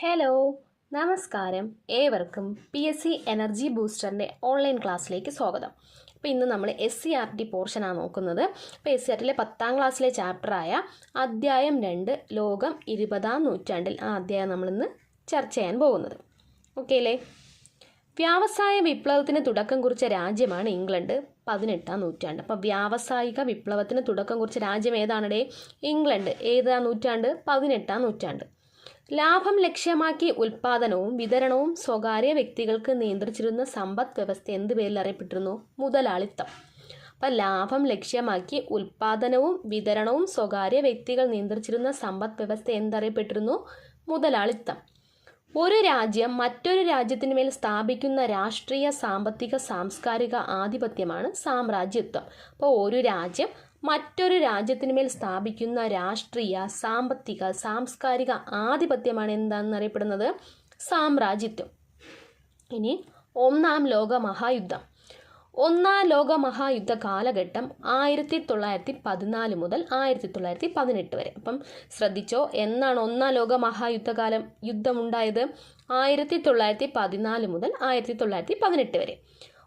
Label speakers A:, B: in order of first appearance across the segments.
A: Hello നമസ്കാരം. ഏവർക്കും P S C energy ബൂസ്റ്ററിന്റെ ഓൺലൈൻ ക്ലാസ്സിലേക്ക് സ്വാഗതം. അപ്പോൾ ഇന്ന് നമ്മൾ എസ് സി ആർ ടി പോർഷനാണ് നോക്കുന്നത്. അപ്പോൾ എസ് സി ആർ ടിയിലെ പത്താം ക്ലാസ്സിലെ ചാപ്റ്ററായ അധ്യായം രണ്ട് ലോകം ഇരുപതാം നൂറ്റാണ്ടിൽ ആ അധ്യായം നമ്മളിന്ന് ചർച്ച ചെയ്യാൻ പോകുന്നത്. ഓക്കെ അല്ലേ? വ്യാവസായ വിപ്ലവത്തിന് തുടക്കം കുറിച്ച രാജ്യമാണ് ഇംഗ്ലണ്ട് പതിനെട്ടാം നൂറ്റാണ്ട്. അപ്പോൾ വ്യാവസായിക വിപ്ലവത്തിന് തുടക്കം കുറിച്ച രാജ്യം ഏതാണടേ? ഇംഗ്ലണ്ട്. ഏതാ നൂറ്റാണ്ട്? പതിനെട്ടാം നൂറ്റാണ്ട്. ലാഭം ലക്ഷ്യമാക്കി ഉൽപാദനവും വിതരണവും സ്വകാര്യ വ്യക്തികൾക്ക് നിയന്ത്രിച്ചിരുന്ന സമ്പദ് വ്യവസ്ഥ എന്ത് പേരിൽ അറിയപ്പെട്ടിരുന്നു? മുതലാളിത്തം. അപ്പം ലാഭം ലക്ഷ്യമാക്കി ഉൽപാദനവും വിതരണവും സ്വകാര്യ വ്യക്തികൾ നിയന്ത്രിച്ചിരുന്ന സമ്പദ് വ്യവസ്ഥ എന്തറിയപ്പെട്ടിരുന്നു? മുതലാളിത്തം. ഒരു രാജ്യം മറ്റൊരു രാജ്യത്തിന് മേൽ സ്ഥാപിക്കുന്ന രാഷ്ട്രീയ സാമ്പത്തിക സാംസ്കാരിക ആധിപത്യമാണ് സാമ്രാജ്യത്വം. അപ്പോൾ ഒരു രാജ്യം മറ്റൊരു രാജ്യത്തിനുമേൽ സ്ഥാപിക്കുന്ന രാഷ്ട്രീയ സാമ്പത്തിക സാംസ്കാരിക ആധിപത്യമാണ് എന്താണെന്ന് അറിയപ്പെടുന്നത്? സാമ്രാജ്യത്വം. ഇനി ഒന്നാം ലോക മഹായുദ്ധം. ഒന്നാം ലോക മഹായുദ്ധ കാലഘട്ടം ആയിരത്തി തൊള്ളായിരത്തി പതിനാല് മുതൽ ആയിരത്തി തൊള്ളായിരത്തി പതിനെട്ട് വരെ. അപ്പം ശ്രദ്ധിച്ചോ എന്നാണ് ഒന്നാം ലോക മഹായുദ്ധകാലം യുദ്ധമുണ്ടായത്? ആയിരത്തി തൊള്ളായിരത്തി പതിനാല് മുതൽ ആയിരത്തി തൊള്ളായിരത്തി പതിനെട്ട് വരെ.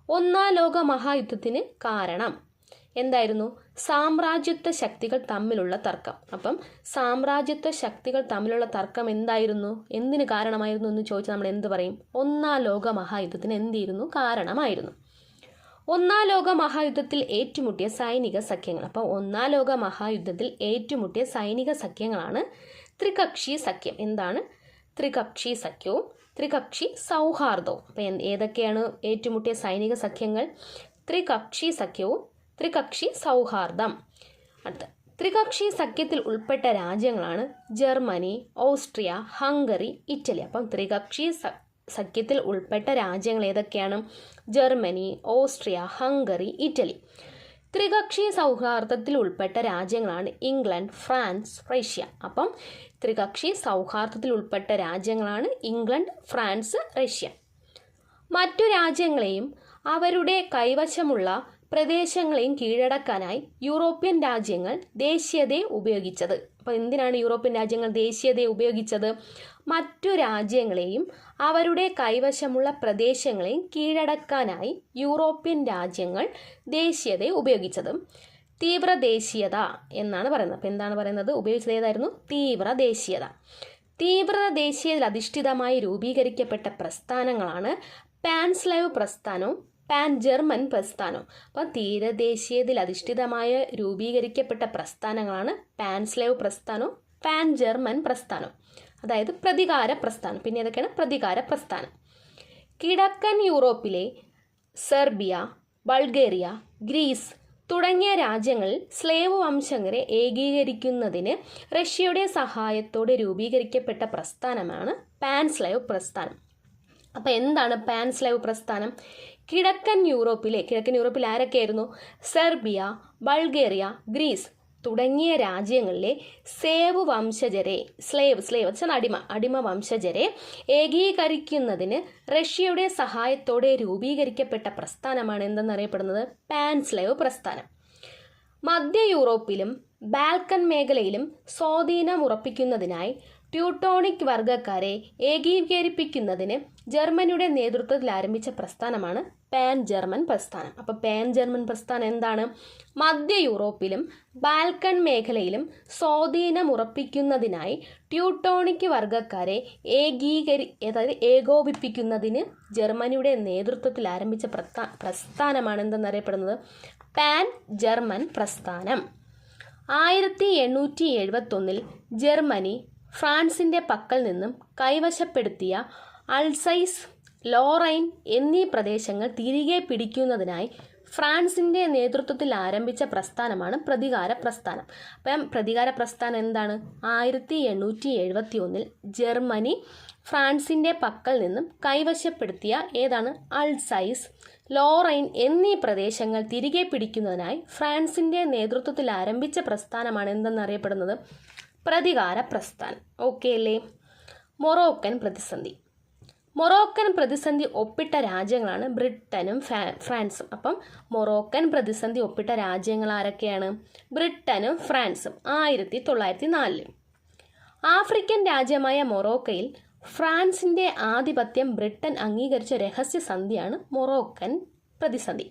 A: ഒന്നാം ലോക മഹായുദ്ധത്തിന് കാരണം എന്തായിരുന്നു? സാമ്രാജ്യത്വ ശക്തികൾ തമ്മിലുള്ള തർക്കം. അപ്പം സാമ്രാജ്യത്വ ശക്തികൾ തമ്മിലുള്ള തർക്കം എന്തായിരുന്നു? എന്തിന് കാരണമായിരുന്നു എന്ന് ചോദിച്ചാൽ നമ്മൾ എന്ത് പറയും? ഒന്നാം ലോക മഹായുദ്ധത്തിന് എന്തിരുന്നു കാരണമായിരുന്നു. ഒന്നാം ലോക മഹായുദ്ധത്തിൽ ഏറ്റുമുട്ടിയ സൈനിക സഖ്യങ്ങൾ. അപ്പോൾ ഒന്നാം ലോക മഹായുദ്ധത്തിൽ ഏറ്റുമുട്ടിയ സൈനിക സഖ്യങ്ങളാണ് ത്രികക്ഷി സഖ്യം. എന്താണ്? ത്രികക്ഷി സഖ്യവും ത്രികക്ഷി സൗഹാർദ്ദവും. അപ്പം ഏതൊക്കെയാണ് ഏറ്റുമുട്ടിയ സൈനിക സഖ്യങ്ങൾ? ത്രികക്ഷി സഖ്യവും ത്രികക്ഷി സൗഹാർദ്ദം. അടുത്ത. ത്രികക്ഷി സഖ്യത്തിൽ ഉൾപ്പെട്ട രാജ്യങ്ങളാണ് ജർമ്മനി ഓസ്ട്രിയ ഹംഗറി ഇറ്റലി. അപ്പം ത്രികക്ഷി സഖ്യത്തിൽ ഉൾപ്പെട്ട രാജ്യങ്ങൾ ഏതൊക്കെയാണ്? Germany Austria Hungary Italy. ത്രികക്ഷി സൗഹാർദ്ദത്തിൽ ഉൾപ്പെട്ട രാജ്യങ്ങളാണ് ഇംഗ്ലണ്ട് ഫ്രാൻസ് റഷ്യ. അപ്പം ത്രികക്ഷി സൗഹാർദ്ദത്തിൽ ഉൾപ്പെട്ട രാജ്യങ്ങളാണ് ഇംഗ്ലണ്ട് ഫ്രാൻസ് റഷ്യ. മറ്റു രാജ്യങ്ങളെയും അവരുടെ കൈവശമുള്ള പ്രദേശങ്ങളെയും കീഴടക്കാനായി യൂറോപ്യൻ രാജ്യങ്ങൾ ദേശീയതയെ ഉപയോഗിച്ചത്. അപ്പോൾ എന്തിനാണ് യൂറോപ്യൻ രാജ്യങ്ങൾ ദേശീയതയെ ഉപയോഗിച്ചത്? മറ്റു രാജ്യങ്ങളെയും അവരുടെ കൈവശമുള്ള പ്രദേശങ്ങളെയും കീഴടക്കാനായി യൂറോപ്യൻ രാജ്യങ്ങൾ ദേശീയതയെ ഉപയോഗിച്ചത്. തീവ്ര ദേശീയത എന്നാണ് പറയുന്നത്. അപ്പോൾ എന്താണ് പറയുന്നത്? ഉപയോഗിച്ചത് ഏതായിരുന്നു? തീവ്ര ദേശീയത. തീവ്ര ദേശീയതയിൽ അധിഷ്ഠിതമായി രൂപീകരിക്കപ്പെട്ട പ്രസ്ഥാനങ്ങളാണ് പാൻസ്ലൈവ് പ്രസ്ഥാനവും പാൻ ജർമ്മൻ പ്രസ്ഥാനം. അപ്പം തീരദേശീയതയിൽ അധിഷ്ഠിതമായ രൂപീകരിക്കപ്പെട്ട പ്രസ്ഥാനങ്ങളാണ് പാൻസ്ലേവ് പ്രസ്ഥാനവും പാൻ ജർമ്മൻ പ്രസ്ഥാനം അതായത് പ്രതികാര പ്രസ്ഥാനം. പിന്നെ ഏതൊക്കെയാണ്? പ്രതികാര പ്രസ്ഥാനം. കിഴക്കൻ യൂറോപ്പിലെ സെർബിയ ബൾഗേറിയ ഗ്രീസ് തുടങ്ങിയ രാജ്യങ്ങളിൽ സ്ലേവ് വംശങ്ങളെ ഏകീകരിക്കുന്നതിന് റഷ്യയുടെ സഹായത്തോടെ രൂപീകരിക്കപ്പെട്ട പ്രസ്ഥാനമാണ് പാൻസ്ലൈവ് പ്രസ്ഥാനം. അപ്പോൾ എന്താണ് പാൻസ്ലൈവ് പ്രസ്ഥാനം? കിഴക്കൻ യൂറോപ്പിലെ കിഴക്കൻ യൂറോപ്പിൽ ആരൊക്കെയായിരുന്നു? സെർബിയ ബൾഗേറിയ ഗ്രീസ് തുടങ്ങിയ രാജ്യങ്ങളിലെ സേവ് വംശജരെ സ്ലേവ് സ്ലേവ് വെച്ചാൽ അടിമ അടിമ വംശജരെ ഏകീകരിക്കുന്നതിന് റഷ്യയുടെ സഹായത്തോടെ രൂപീകരിക്കപ്പെട്ട പ്രസ്ഥാനമാണ് എന്തെന്നറിയപ്പെടുന്നത് പാൻസ്ലേവ് പ്രസ്ഥാനം. മധ്യ യൂറോപ്പിലും ബാൽക്കൻ മേഖലയിലും സ്വാധീനം ഉറപ്പിക്കുന്നതിനായി ട്യൂട്ടോണിക് വർഗക്കാരെ ഏകീകരിപ്പിക്കുന്നതിന് ജർമ്മനിയുടെ നേതൃത്വത്തിൽ ആരംഭിച്ച പ്രസ്ഥാനമാണ് പാൻ ജർമ്മൻ പ്രസ്ഥാനം. അപ്പോൾ പാൻ ജർമ്മൻ പ്രസ്ഥാനം എന്താണ്? മധ്യ യൂറോപ്പിലും ബാൽക്കൺ മേഖലയിലും സ്വാധീനം ഉറപ്പിക്കുന്നതിനായി ട്യൂട്ടോണിക് വർഗക്കാരെ ഏകീകരി അതായത് ഏകോപിപ്പിക്കുന്നതിന് ജർമ്മനിയുടെ നേതൃത്വത്തിൽ ആരംഭിച്ച പ്രസ്ഥാ പ്രസ്ഥാനമാണ് എന്തെന്നറിയപ്പെടുന്നത്? പാൻ ജർമ്മൻ പ്രസ്ഥാനം. ആയിരത്തി എണ്ണൂറ്റി എഴുപത്തൊന്നിൽ ജർമ്മനി ഫ്രാൻസിന്റെ പക്കൽ നിന്നും കൈവശപ്പെടുത്തിയ അൾസൈസ് ലോറൈൻ എന്നീ പ്രദേശങ്ങൾ തിരികെ പിടിക്കുന്നതിനായി ഫ്രാൻസിന്റെ നേതൃത്വത്തിൽ ആരംഭിച്ച പ്രസ്ഥാനമാണ് പ്രതികാര പ്രസ്ഥാനം. അപ്പം പ്രതികാര പ്രസ്ഥാനം എന്താണ്? ആയിരത്തി എണ്ണൂറ്റി എഴുപത്തി ഒന്നിൽ ജർമ്മനി ഫ്രാൻസിന്റെ പക്കൽ നിന്നും കൈവശപ്പെടുത്തിയ ഏതാണ്? അൾസൈസ് ലോറൈൻ എന്നീ പ്രദേശങ്ങൾ തിരികെ പിടിക്കുന്നതിനായി ഫ്രാൻസിന്റെ നേതൃത്വത്തിൽ ആരംഭിച്ച പ്രസ്ഥാനമാണ് എന്തെന്നറിയപ്പെടുന്നത്? പ്രതികാര പ്രസ്ഥാനം ഓക്കെ അല്ലേ? മൊറോക്കൻ പ്രതിസന്ധി. മൊറോക്കൻ പ്രതിസന്ധി ഒപ്പിട്ട രാജ്യങ്ങളാണ് ബ്രിട്ടനും ഫ്രാൻസും. അപ്പം മൊറോക്കൻ പ്രതിസന്ധി ഒപ്പിട്ട രാജ്യങ്ങൾ ആരൊക്കെയാണ് ബ്രിട്ടനും ഫ്രാൻസും. ആയിരത്തി തൊള്ളായിരത്തി നാലിൽ ആഫ്രിക്കൻ രാജ്യമായ മൊറോക്കയിൽ ഫ്രാൻസിന്റെ ആധിപത്യം ബ്രിട്ടൻ അംഗീകരിച്ച രഹസ്യ സന്ധിയാണ് മൊറോക്കൻ പ്രതിസന്ധി.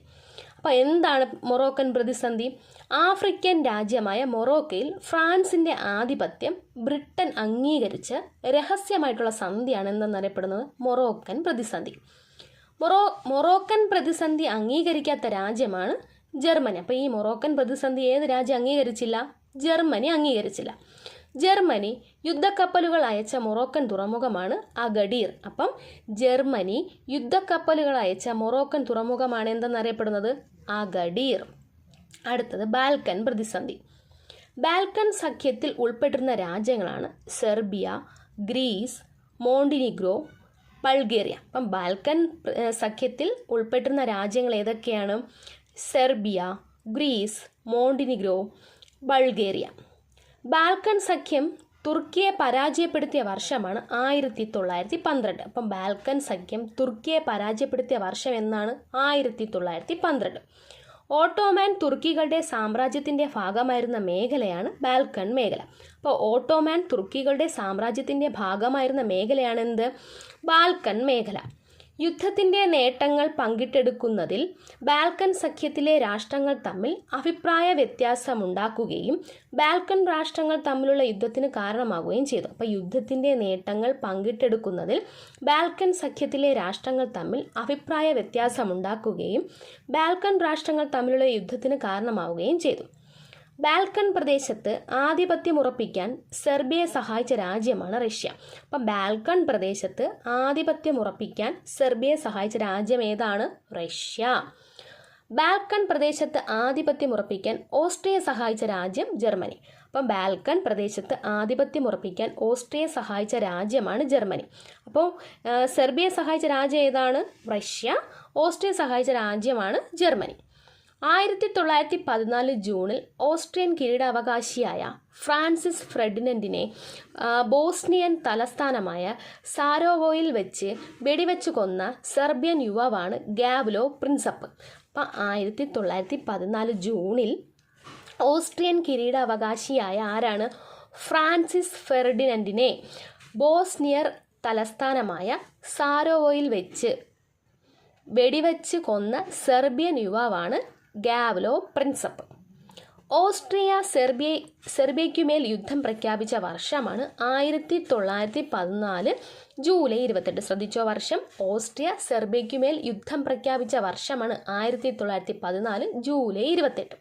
A: അപ്പോൾ എന്താണ് മൊറോക്കൻ പ്രതിസന്ധി? ആഫ്രിക്കൻ രാജ്യമായ മൊറോക്കയിൽ ഫ്രാൻസിന്റെ ആധിപത്യം ബ്രിട്ടൻ അംഗീകരിച്ച് രഹസ്യമായിട്ടുള്ള സന്ധിയാണ് എന്തെന്നറിയപ്പെടുന്നത്? മൊറോക്കൻ പ്രതിസന്ധി. മൊറോ മൊറോക്കൻ പ്രതിസന്ധി അംഗീകരിക്കാത്ത രാജ്യമാണ് ജർമ്മനി. അപ്പോൾ ഈ മൊറോക്കൻ പ്രതിസന്ധി ഏത് രാജ്യം അംഗീകരിച്ചില്ല? ജർമ്മനി അംഗീകരിച്ചില്ല. ജർമ്മനി യുദ്ധക്കപ്പലുകൾ അയച്ച മൊറോക്കൻ തുറമുഖമാണ് അഗഡീർ. അപ്പം ജർമ്മനി യുദ്ധക്കപ്പലുകൾ അയച്ച മൊറോക്കൻ തുറമുഖമാണ് എന്തെന്നറിയപ്പെടുന്നത്? അഗഡീർ. അടുത്തത് ബാൽക്കൻ പ്രതിസന്ധി. ബാൽക്കൻ സഖ്യത്തിൽ ഉൾപ്പെട്ടിരുന്ന രാജ്യങ്ങളാണ് സെർബിയ ഗ്രീസ് മോണ്ടിനിഗ്രോ ബൾഗേറിയ. അപ്പം ബാൽക്കൻ സഖ്യത്തിൽ ഉൾപ്പെട്ടിരുന്ന രാജ്യങ്ങൾ ഏതൊക്കെയാണ്? Serbia Greece Montenegro Bulgaria. Balkan സഖ്യം തുർക്കിയെ പരാജയപ്പെടുത്തിയ വർഷമാണ് ആയിരത്തി തൊള്ളായിരത്തി പന്ത്രണ്ട് അപ്പം ബാൽക്കൻ സഖ്യം തുർക്കിയെ പരാജയപ്പെടുത്തിയ വർഷം എന്നാണ് ആയിരത്തി തൊള്ളായിരത്തി പന്ത്രണ്ട് ഓട്ടോമാൻ തുർക്കികളുടെ സാമ്രാജ്യത്തിന്റെ ഭാഗമായിരുന്ന മേഖലയാണ് ബാൽക്കൺ മേഖല. അപ്പോൾ ഓട്ടോമാൻ തുർക്കികളുടെ സാമ്രാജ്യത്തിന്റെ ഭാഗമായിരുന്ന മേഖലയാണെന്ത്? ബാൽക്കൺ മേഖല. യുദ്ധത്തിന്റെ നേട്ടങ്ങൾ പങ്കിട്ടെടുക്കുന്നതിൽ ബാൽക്കൻ സഖ്യത്തിലെ രാഷ്ട്രങ്ങൾ തമ്മിൽ അഭിപ്രായ വ്യത്യാസമുണ്ടാക്കുകയും ബാൽക്കൻ രാഷ്ട്രങ്ങൾ തമ്മിലുള്ള യുദ്ധത്തിന് കാരണമാകുകയും ചെയ്തു. അപ്പോൾ യുദ്ധത്തിന്റെ നേട്ടങ്ങൾ പങ്കിട്ടെടുക്കുന്നതിൽ ബാൽക്കൻ സഖ്യത്തിലെ രാഷ്ട്രങ്ങൾ തമ്മിൽ അഭിപ്രായ വ്യത്യാസമുണ്ടാക്കുകയും ബാൽക്കൻ രാഷ്ട്രങ്ങൾ തമ്മിലുള്ള യുദ്ധത്തിന് കാരണമാവുകയും ചെയ്തു. ബാൽക്കൺ പ്രദേശത്ത് ആധിപത്യം ഉറപ്പിക്കാൻ സെർബിയയെ സഹായിച്ച രാജ്യമാണ് റഷ്യ. അപ്പം ബാൽക്കൺ പ്രദേശത്ത് ആധിപത്യം ഉറപ്പിക്കാൻ സെർബിയയെ സഹായിച്ച രാജ്യം ഏതാണ്? റഷ്യ. ബാൽക്കൺ പ്രദേശത്ത് ആധിപത്യം ഉറപ്പിക്കാൻ ഓസ്ട്രിയയെ സഹായിച്ച രാജ്യം ജർമ്മനി. അപ്പം ബാൽക്കൺ പ്രദേശത്ത് ആധിപത്യം ഉറപ്പിക്കാൻ ഓസ്ട്രിയയെ സഹായിച്ച രാജ്യമാണ് ജർമ്മനി. അപ്പോൾ സെർബിയയെ സഹായിച്ച രാജ്യം ഏതാണ്? റഷ്യ. ഓസ്ട്രിയയെ സഹായിച്ച രാജ്യമാണ് ജർമ്മനി. ആയിരത്തി തൊള്ളായിരത്തി പതിനാല് ജൂണിൽ ഓസ്ട്രിയൻ കിരീടാവകാശിയായ ഫ്രാൻസിസ് ഫ്രെഡിനൻഡിനെ ബോസ്നിയൻ തലസ്ഥാനമായ സാരോവോയിൽ വെച്ച് വെടിവെച്ച് കൊന്ന സെർബിയൻ യുവാവാണ് ഗാബ്ലോ പ്രിൻസപ്പ്. അപ്പം ആയിരത്തി തൊള്ളായിരത്തി പതിനാല് ജൂണിൽ ഓസ്ട്രിയൻ കിരീടാവകാശിയായ ആരാണ്? ഫ്രാൻസിസ് ഫെർഡിനൻഡിനെ ബോസ്നിയർ തലസ്ഥാനമായ സാരോവോയിൽ വെച്ച് വെടിവെച്ച് കൊന്ന സെർബിയൻ യുവാവാണ് ഗാവ്ലോ പ്രിൻസപ്പ്. ഓസ്ട്രിയ സെർബിയ സെർബിയയ്ക്കുമേൽ യുദ്ധം പ്രഖ്യാപിച്ച വർഷമാണ് ആയിരത്തി തൊള്ളായിരത്തി പതിനാല് ജൂലൈ ഇരുപത്തെട്ട്. ശ്രദ്ധിച്ചോ വർഷം. ഓസ്ട്രിയ സെർബിയയ്ക്കുമേൽ യുദ്ധം പ്രഖ്യാപിച്ച വർഷമാണ് ആയിരത്തി തൊള്ളായിരത്തി പതിനാല് ജൂലൈ ഇരുപത്തെട്ട്.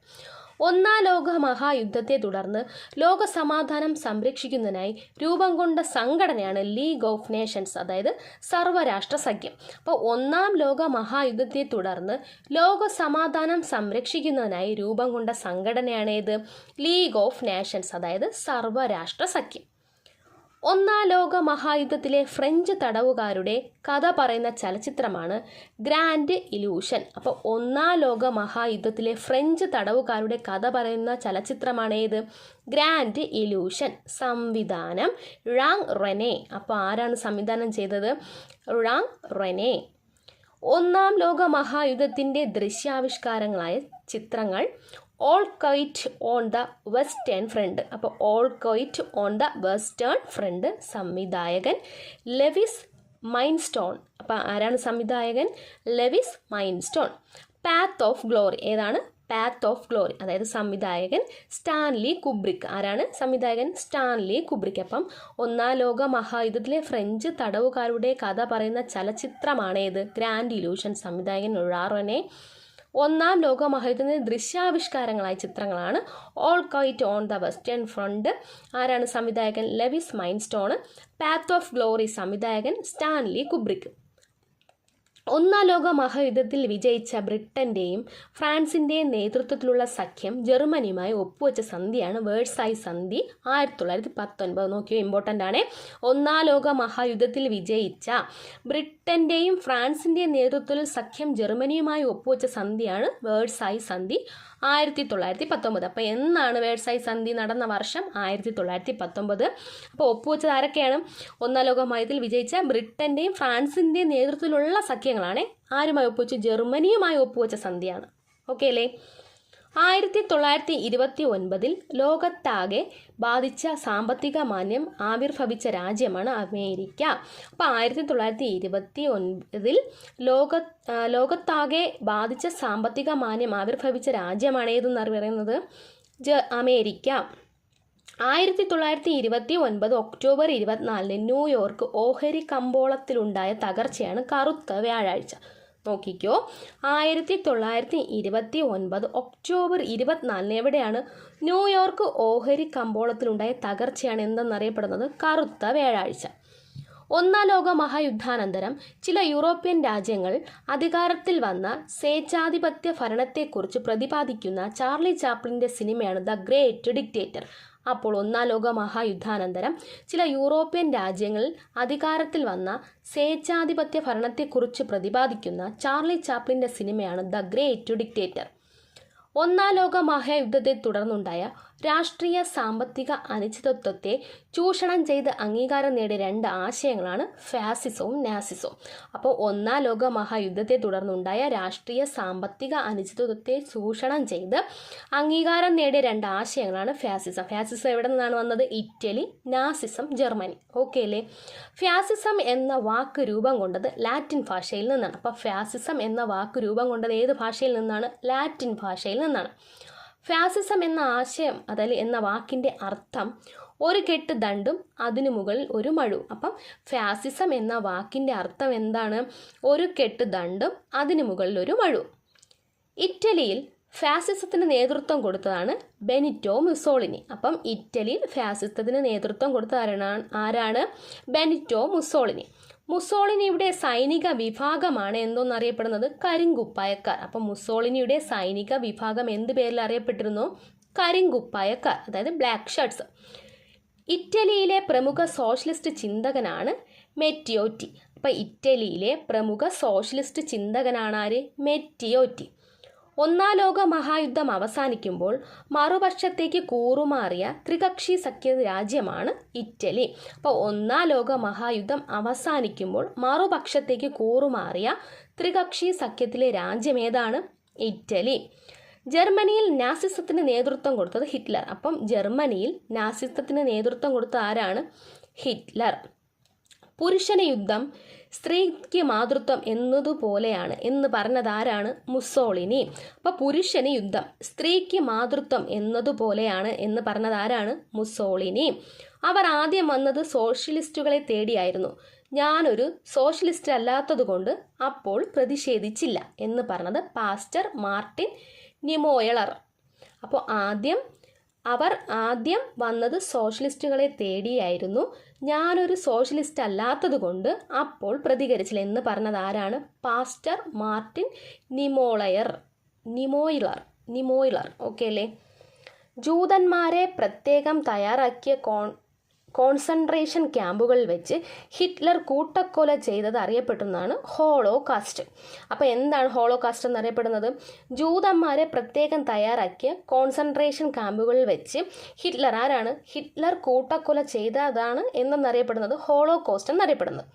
A: ഒന്നാം ലോക മഹായുദ്ധത്തെ തുടർന്ന് ലോക സമാധാനം സംരക്ഷിക്കുന്നതിനായി രൂപം കൊണ്ട സംഘടനയാണ് ലീഗ് ഓഫ് നേഷൻസ് അതായത് സർവരാഷ്ട്ര സഖ്യം. അപ്പോൾ ഒന്നാം ലോക മഹായുദ്ധത്തെ തുടർന്ന് ലോക സമാധാനം സംരക്ഷിക്കുന്നതിനായി രൂപം കൊണ്ട സംഘടനയാണേത് ലീഗ് ഓഫ് നേഷൻസ് അതായത് സർവരാഷ്ട്ര സഖ്യം. ഒന്നാം ലോക മഹായുദ്ധത്തിലെ ഫ്രഞ്ച് തടവുകാരുടെ കഥ പറയുന്ന ചലച്ചിത്രമാണ് ഗ്രാൻഡ് ഇലൂഷൻ. അപ്പോൾ ഒന്നാം ലോക മഹായുദ്ധത്തിലെ ഫ്രഞ്ച് തടവുകാരുടെ കഥ പറയുന്ന ചലച്ചിത്രമാണ് ഏത്? Grand illusion. സംവിധാനം റാങ് റെനെ. അപ്പോൾ ആരാണ് സംവിധാനം ചെയ്തത്? Jean Renoir. ഒന്നാം ലോക മഹായുദ്ധത്തിന്റെ ദൃശ്യാവിഷ്കാരങ്ങളായ ചിത്രങ്ങൾ all quiet on the western front അപ്പോൾ all quiet on the western front സംവിധായകൻ ലെവിസ് മൈൻസ്റ്റോൺ അപ്പോൾ ആരാണ് സംവിധായകൻ? Lewis Milestone path of glory ഏതാണ്? പാത്ത് ഓഫ് ഗ്ലോറി അതായത് സംവിധായകൻ സ്റ്റാൻലി കുബ്രിക് ആരാണ് സംവിധായകൻ? സ്റ്റാൻലി കുബ്രിക് അപ്പം ഒന്നാം ലോക മഹായുദ്ധത്തിലെ ഫ്രഞ്ച് തടവുകാരുടെ കഥ പറയുന്ന ചലച്ചിത്രമാണ് ഏത് ഗ്രാൻഡ് ഇലൂഷൻ സംവിധായകൻ ഉഴാറോനെ ഒന്നാം ലോക മഹായുദ്ധത്തിന്റെ ദൃശ്യാവിഷ്കാരങ്ങളായ ചിത്രങ്ങളാണ് all quiet on the western front ആരാണ് സംവിധായകൻ? Lewis Milestone path of glory സംവിധായകൻ സ്റ്റാൻലി കുബ്രിക് ഒന്നാം ലോക മഹായുദ്ധത്തിൽ വിജയിച്ച ബ്രിട്ടന്റെയും ഫ്രാൻസിന്റെയും നേതൃത്വത്തിലുള്ള സഖ്യം ജർമ്മനിയുമായി ഒപ്പുവെച്ച സന്ധിയാണ് വേഴ്സായി സന്ധി. ആയിരത്തി തൊള്ളായിരത്തി പത്തൊൻപത് നോക്കിയോ ഇമ്പോർട്ടന്റ് ആണ്. ഒന്നാം ലോക മഹായുദ്ധത്തിൽ വിജയിച്ച ബ്രിട്ടന്റെയും ഫ്രാൻസിന്റെയും നേതൃത്വത്തിൽ സഖ്യം ജർമ്മനിയുമായി ഒപ്പുവെച്ച സന്ധിയാണ് വേഴ്സായി സന്ധി. ആയിരത്തി തൊള്ളായിരത്തി പത്തൊമ്പത് അപ്പോൾ എന്നാണ് വേഴ്സായി സന്ധി നടന്ന വർഷം ആയിരത്തി തൊള്ളായിരത്തി പത്തൊമ്പത് അപ്പോൾ ഒപ്പുവെച്ചത് ആരൊക്കെയാണ്? ഒന്നാം ലോകമായത്തിൽ വിജയിച്ച ബ്രിട്ടന്റെയും ഫ്രാൻസിന്റെയും നേതൃത്വത്തിലുള്ള സഖ്യങ്ങളാണ് ആരുമായി ഒപ്പുവെച്ച്? ജർമ്മനിയുമായി ഒപ്പുവെച്ച സന്ധിയാണ്. ഓക്കെ അല്ലേ? ആയിരത്തി തൊള്ളായിരത്തി ഇരുപത്തി ഒൻപതിൽ ലോകത്താകെ ബാധിച്ച സാമ്പത്തിക മാന്യം ആവിർഭവിച്ച രാജ്യമാണ് അമേരിക്ക. അപ്പോൾ ആയിരത്തി തൊള്ളായിരത്തി ഇരുപത്തി ഒൻപതിൽ ലോക ലോകത്താകെ ബാധിച്ച സാമ്പത്തിക മാന്യം ആവിർഭവിച്ച രാജ്യമാണ് ഏതെന്ന് പറയുന്നത്? ജ അമേരിക്ക. ആയിരത്തി തൊള്ളായിരത്തി ഇരുപത്തി ഒൻപത് ഒക്ടോബർ ഇരുപത്തിനാലിന് ന്യൂയോർക്ക് ഓഹരി കമ്പോളത്തിലുണ്ടായ തകർച്ചയാണ് കറുത്ത വ്യാഴാഴ്ച. നോക്കിക്കോ. ആയിരത്തി തൊള്ളായിരത്തി ഇരുപത്തി ഒൻപത് ഒക്ടോബർ ഇരുപത്തിനാലിന് എവിടെയാണ്? ന്യൂയോർക്ക് ഓഹരി കമ്പോളത്തിലുണ്ടായ തകർച്ചയാണ് എന്തെന്നറിയപ്പെടുന്നത്? കറുത്ത വ്യാഴാഴ്ച. ഒന്നാം ലോക മഹായുദ്ധാനന്തരം. ചില യൂറോപ്യൻ രാജ്യങ്ങൾ അധികാരത്തിൽ വന്ന സ്വേച്ഛാധിപത്യ ഭരണത്തെക്കുറിച്ച് പ്രതിപാദിക്കുന്ന ചാർലി ചാപ്ലിന്റെ സിനിമയാണ് ദ ഗ്രേറ്റ് ഡിക്റ്റേറ്റർ. അപ്പോൾ ഒന്നാം ലോക മഹായുദ്ധാനന്തരം ചില യൂറോപ്യൻ രാജ്യങ്ങളിൽ അധികാരത്തിൽ വന്ന സ്വേച്ഛാധിപത്യ ഭരണത്തെക്കുറിച്ച് പ്രതിപാദിക്കുന്ന ചാർലി ചാപ്ലിന്റെ സിനിമയാണ് ദ ഗ്രേറ്റ് ഡിക്റ്റേറ്റർ. ഒന്നാം ലോക മഹായുദ്ധത്തെ തുടർന്നുണ്ടായ രാഷ്ട്രീയ സാമ്പത്തിക അനിശ്ചിതത്വത്തെ ചൂഷണം ചെയ്ത് അംഗീകാരം നേടിയ രണ്ട് ആശയങ്ങളാണ് ഫാസിസവും നാസിസവും. അപ്പോൾ ഒന്നാം ലോക മഹായുദ്ധത്തെ തുടർന്നുണ്ടായ രാഷ്ട്രീയ സാമ്പത്തിക അനിശ്ചിതത്വത്തെ ചൂഷണം ചെയ്ത് അംഗീകാരം നേടിയ രണ്ട് ആശയങ്ങളാണ് ഫാസിസം. ഫാസിസം എവിടെ നിന്നാണ് വന്നത്? Italy Nazism Germany. ഓക്കെ അല്ലേ? ഫാസിസം എന്ന വാക്ക് രൂപം കൊണ്ടത് ലാറ്റിൻ ഭാഷയിൽ നിന്നാണ്. അപ്പോൾ ഫാസിസം എന്ന വാക്ക് രൂപം കൊണ്ടത് ഏത് ഭാഷയിൽ നിന്നാണ്? ലാറ്റിൻ ഭാഷയിൽ നിന്നാണ്. ഫാസിസം എന്ന ആശയം അതായത് എന്ന വാക്കിന്റെ അർത്ഥം ഒരു കെട്ട് ദണ്ടും അതിനു മുകളിൽ ഒരു മഴു അപ്പം ഫാസിസം എന്ന വാക്കിന്റെ അർത്ഥം എന്താണ്? ഒരു കെട്ട് ദണ്ടും അതിനു മുകളിൽ ഒരു മഴു ഇറ്റലിയിൽ ഫാസിസത്തിന് നേതൃത്വം കൊടുത്തതാണ് ബെനിറ്റോ മുസോളിനി. അപ്പം ഇറ്റലിയിൽ ഫാസിസത്തിന് നേതൃത്വം കൊടുത്ത ആരാണ് ആരാണ്? Benito Mussolini. മുസോളിനിയുടെ സൈനിക വിഭാഗമാണ് എന്തോന്നറിയപ്പെടുന്നത് കരിങ്കുപ്പായക്കാർ. അപ്പം മുസോളിനിയുടെ സൈനിക വിഭാഗം എന്ത് പേരിൽ അറിയപ്പെട്ടിരുന്നു? കരിങ്കുപ്പായക്കാർ അതായത് ബ്ലാക്ക് ഷർട്ട്സ് ഇറ്റലിയിലെ പ്രമുഖ സോഷ്യലിസ്റ്റ് ചിന്തകനാണ് മെറ്റിയോറ്റി. അപ്പം ഇറ്റലിയിലെ പ്രമുഖ സോഷ്യലിസ്റ്റ് ചിന്തകനാണ് ആര്? മെറ്റിയോറ്റി. ഒന്നാം ലോക മഹായുദ്ധം അവസാനിക്കുമ്പോൾ മറുപക്ഷത്തേക്ക് കൂറുമാറിയ ത്രികക്ഷി സഖ്യ രാജ്യമാണ് ഇറ്റലി. അപ്പോൾ ഒന്നാം ലോക മഹായുദ്ധം അവസാനിക്കുമ്പോൾ മറുപക്ഷത്തേക്ക് കൂറുമാറിയ ത്രികക്ഷി സഖ്യത്തിലെ രാജ്യം ഏതാണ് ഇറ്റലി. ജർമ്മനിയിൽ നാസിസത്തിന് നേതൃത്വം കൊടുത്തത് ഹിറ്റ്ലർ. അപ്പം ജർമ്മനിയിൽ നാസിസത്തിന് നേതൃത്വം കൊടുത്ത ആരാണ്? ഹിറ്റ്ലർ. പുരുഷന യുദ്ധം സ്ത്രീക്ക് മാതൃത്വം എന്നതുപോലെയാണ് എന്ന് പറഞ്ഞത് ആരാണ് മുസോളിനി. അപ്പോൾ പുരുഷന് യുദ്ധം സ്ത്രീക്ക് മാതൃത്വം എന്നതുപോലെയാണ് എന്ന് പറഞ്ഞത് ആരാണ് മുസോളിനി. അവർ ആദ്യം വന്നത് സോഷ്യലിസ്റ്റുകളെ തേടിയായിരുന്നു. ഞാനൊരു സോഷ്യലിസ്റ്റ് അല്ലാത്തതുകൊണ്ട് അപ്പോൾ പ്രതിഷേധിച്ചില്ല എന്ന് പറഞ്ഞത് പാസ്റ്റർ മാർട്ടിൻ നിമോയളർ. അപ്പോൾ ആദ്യം അവർ ആദ്യം വന്നത് സോഷ്യലിസ്റ്റുകളെ തേടിയായിരുന്നു. ഞാനൊരു സോഷ്യലിസ്റ്റ് അല്ലാത്തത് കൊണ്ട് അപ്പോൾ പ്രതികരിച്ചില്ല എന്ന് പറഞ്ഞത് ആരാണ് pastor Martin Niemoller. Niemoller. Niemoller. Okay അല്ലേ? ജൂതന്മാരെ പ്രത്യേകം തയ്യാറാക്കിയ കോൺ കോൺസെൻട്രേഷൻ ക്യാമ്പുകളിൽ വെച്ച് ഹിറ്റ്ലർ കൂട്ടക്കൊല ചെയ്തത് അറിയപ്പെടുന്നതാണ് ഹോളോ കാസ്റ്റ് അപ്പോൾ എന്താണ് ഹോളോ കാസ്റ്റ് എന്നറിയപ്പെടുന്നത്? ജൂതന്മാരെ പ്രത്യേകം തയ്യാറാക്കിയ കോൺസെൻട്രേഷൻ ക്യാമ്പുകളിൽ വെച്ച് ഹിറ്റ്ലർ ആരാണ്? ഹിറ്റ്ലർ കൂട്ടക്കൊല ചെയ്തതാണ് എന്നറിയപ്പെടുന്നത് ഹോളോ കോസ്റ്റ് എന്നറിയപ്പെടുന്നത്.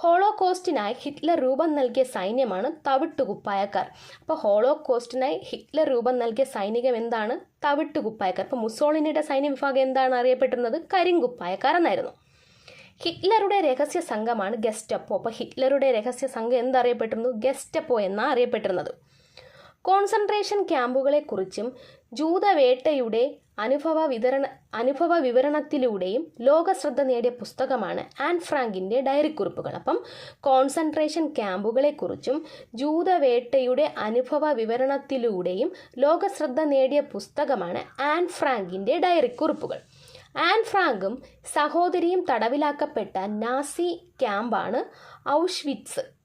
A: ഹോളോ കോസ്റ്റിനായി ഹിറ്റ്ലർ രൂപം നൽകിയ സൈന്യമാണ് തവിട്ടുകുപ്പായക്കാർ. അപ്പോൾ ഹോളോ കോസ്റ്റിനായി ഹിറ്റ്ലർ രൂപം നൽകിയ സൈനികം എന്താണ്? തവിട്ടുകുപ്പായക്കാർ. അപ്പോൾ മുസോളിനിയുടെ സൈന്യ വിഭാഗം എന്താണ് അറിയപ്പെട്ടിരുന്നത് കരിങ്കുപ്പായക്കാർ എന്നായിരുന്നു ഹിറ്റ്ലറുടെ രഹസ്യ സംഘമാണ് ഗെസ്റ്റപ്പോ. അപ്പോൾ ഹിറ്റ്ലറുടെ രഹസ്യ സംഘം എന്തറിയപ്പെട്ടിരുന്നു? ഗെസ്റ്റപ്പോ എന്നാണ് അറിയപ്പെട്ടിരുന്നത്. കോൺസെൻട്രേഷൻ ക്യാമ്പുകളെക്കുറിച്ചും ജൂതവേട്ടയുടെ അനുഭവ വിതരണ അനുഭവ വിവരണത്തിലൂടെയും ലോകശ്രദ്ധ നേടിയ പുസ്തകമാണ് ആൻ ഫ്രാങ്കിന്റെ ഡയറിക്കുറിപ്പുകൾ. അപ്പം കോൺസെൻട്രേഷൻ ക്യാമ്പുകളെക്കുറിച്ചും ജൂതവേട്ടയുടെ അനുഭവ വിവരണത്തിലൂടെയും ലോകശ്രദ്ധ നേടിയ പുസ്തകമാണ് ആൻ ഫ്രാങ്കിന്റെ ഡയറിക്കുറിപ്പുകൾ. ആൻ ഫ്രാങ്കും സഹോദരിയും തടവിലാക്കപ്പെട്ട നാസി ക്യാമ്പാണ് ഔഷ്വിറ്റ്സ്.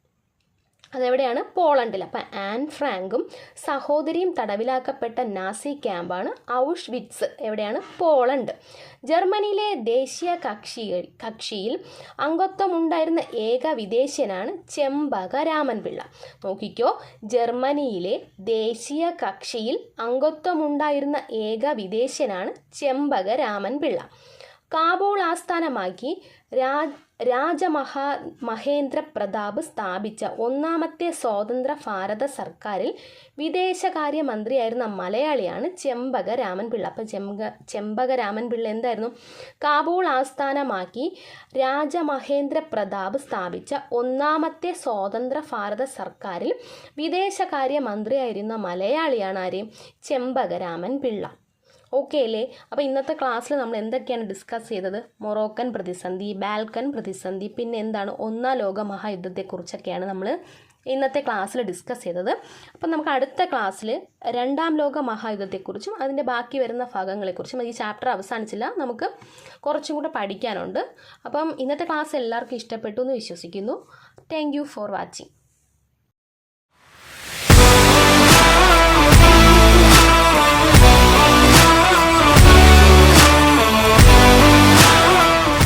A: അതെവിടെയാണ്? പോളണ്ടിൽ. അപ്പം ആൻ ഫ്രാങ്കും സഹോദരിയും തടവിലാക്കപ്പെട്ട നാസി ക്യാമ്പാണ് ഔഷ്വിറ്റ്സ്. എവിടെയാണ്? പോളണ്ട്. ജർമ്മനിയിലെ ദേശീയ കക്ഷി കക്ഷിയിൽ അംഗത്വമുണ്ടായിരുന്ന ഏക വിദേശനാണ് ചെമ്പക രാമൻപിള്ള. നോക്കിക്കോ ജർമ്മനിയിലെ ദേശീയ കക്ഷിയിൽ അംഗത്വമുണ്ടായിരുന്ന ഏക വിദേശനാണ് ചെമ്പക രാമൻപിള്ള. കാബൂൾ ആസ്ഥാനമാക്കി രാജ് രാജമഹാ മഹേന്ദ്ര പ്രതാപ് സ്ഥാപിച്ച ഒന്നാമത്തെ സ്വതന്ത്ര ഭാരത സർക്കാരിൽ വിദേശകാര്യമന്ത്രിയായിരുന്ന മലയാളിയാണ് ചെമ്പക രാമൻപിള്ള അപ്പം ചെമ്പക ചെമ്പക രാമൻപിള്ള എന്തായിരുന്നു? കാബൂൾ ആസ്ഥാനമാക്കി രാജമഹേന്ദ്ര പ്രതാപ് സ്ഥാപിച്ച ഒന്നാമത്തെ സ്വതന്ത്ര ഭാരത സർക്കാരിൽ വിദേശകാര്യമന്ത്രിയായിരുന്ന മലയാളിയാണ് ആര്? ചെമ്പക രാമൻപിള്ള ഓക്കെ അല്ലേ? അപ്പോൾ ഇന്നത്തെ ക്ലാസ്സിൽ നമ്മൾ എന്തൊക്കെയാണ് ഡിസ്കസ് ചെയ്തത്? മൊറോക്കൻ പ്രതിസന്ധി ബാൽക്കൻ പ്രതിസന്ധി പിന്നെ എന്താണ്? ഒന്നാം ലോക മഹായുദ്ധത്തെക്കുറിച്ചൊക്കെയാണ് നമ്മൾ ഇന്നത്തെ ക്ലാസ്സിൽ ഡിസ്കസ് ചെയ്തത്. അപ്പം നമുക്ക് അടുത്ത ക്ലാസ്സിൽ രണ്ടാം ലോക മഹായുദ്ധത്തെക്കുറിച്ചും അതിന്റെ ബാക്കി വരുന്ന ഭാഗങ്ങളെക്കുറിച്ചും ഈ ചാപ്റ്റർ അവസാനിച്ചില്ല. നമുക്ക് കുറച്ചും കൂടെ പഠിക്കാനുണ്ട്. അപ്പം ഇന്നത്തെ ക്ലാസ് എല്ലാവർക്കും ഇഷ്ടപ്പെട്ടു എന്ന് വിശ്വസിക്കുന്നു. Thank for watching